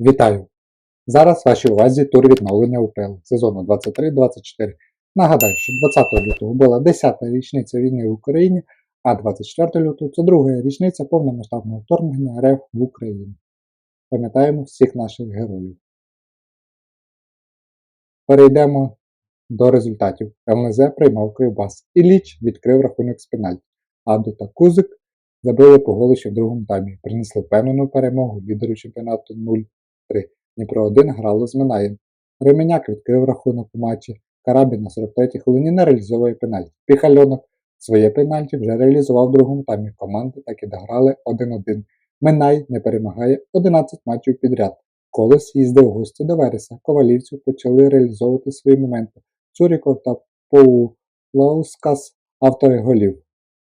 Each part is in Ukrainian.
Вітаю! Зараз вашій увазі тур відновлення УПЛ сезону 23-24. Нагадаю, що 20 лютого була 10-та річниця війни в Україні, а 24 лютого це друга річниця повномасштабного вторгнення РФ в Україну. Пам'ятаємо всіх наших героїв. Перейдемо до результатів. ЛНЗ приймав Кривбас. Ілліч відкрив рахунок з пенальті. Аду та Кузик забили по голу в другому таймі. Принесли впевнену перемогу лідеру чемпіонату 0-3. Дніпро 1 грало з Минаєм. Ременяк відкрив рахунок у матчі. Карабін на 43-й хвилині не реалізовує пенальті. Піхальонок своє пенальті вже реалізував в другому таймі. Команди так і дограли 1-1. Минай не перемагає 11 матчів підряд. Колес їздив в гості до Вереса. Ковалівців почали реалізовувати свої моменти. Цуріков та Поулаускас автори голів.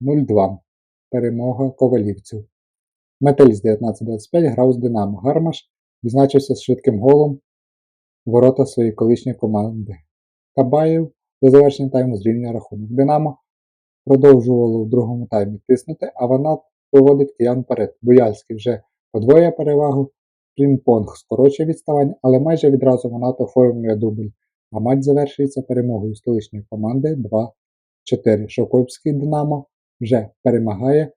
0-2. Перемога ковалівців. Металіст 19-25 грав з Динамо. Гармаш відзначився швидким голом ворота своєї колишньої команди. Кабаєв до завершення тайму зрівнює рахунок. Динамо продовжувало в другому таймі тиснути, а вона виводить киян вперед. Буяльський вже подвоює перевагу. Прімпонг скорочує відставання, але майже відразу Монато оформлює дубль. А матч завершується перемогою столичної команди 2-4. Шовковський Динамо вже перемагає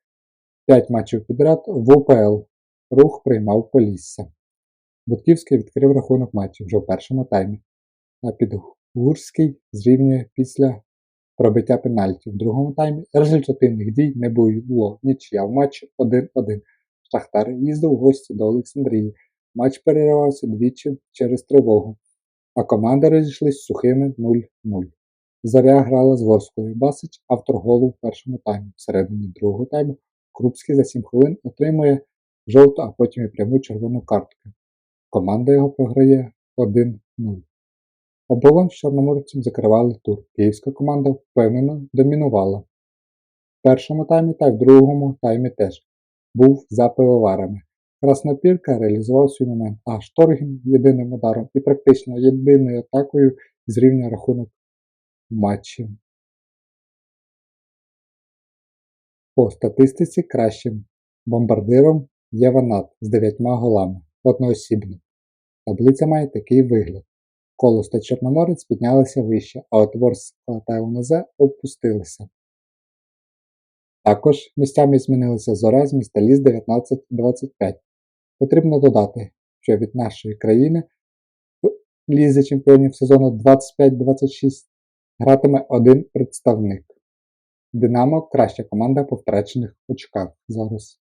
5 матчів підряд в УПЛ. Рух приймав Полісся. Будківський відкрив рахунок матчів вже в першому таймі. А Підгурський зрівнює після пробиття пенальті. В другому таймі результативних дій не було нічия в матчі 1-1. Шахтар їздив в гості до Олександрії. Матч переривався двічі через тривогу, а команди розійшлись сухими 0-0. Заря грала з Ворською. Басич автор голу в першому таймі. Всередині другого тайму Крупський за 7 хвилин отримує жовту, а потім і пряму червону картку. Команда його програє 1-0. Оболонь з чорноморцем закривали тур. Київська команда впевнено домінувала. В першому таймі та в другому таймі теж був за пивоварами. Краснопірка реалізував свій момент, а Шторгін єдиним ударом і практично єдиною атакою зрівнює рахунок матчі. По статистиці кращим бомбардиром є Ванат з 9 голами одноосібно. Таблиця має такий вигляд. Колос та Чорноморець піднялися вище, а от Ворскла та ЛНЗ опустилися. Також місцями змінилися Зоря з міста Ліс 19-25. Потрібно додати, що від нашої країни в Лізі чемпіонів сезону 25-26 гратиме один представник. Динамо краща команда по втрачених очках зараз.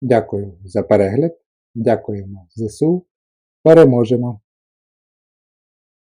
Дякую за перегляд. Дякуємо ЗСУ. Переможемо!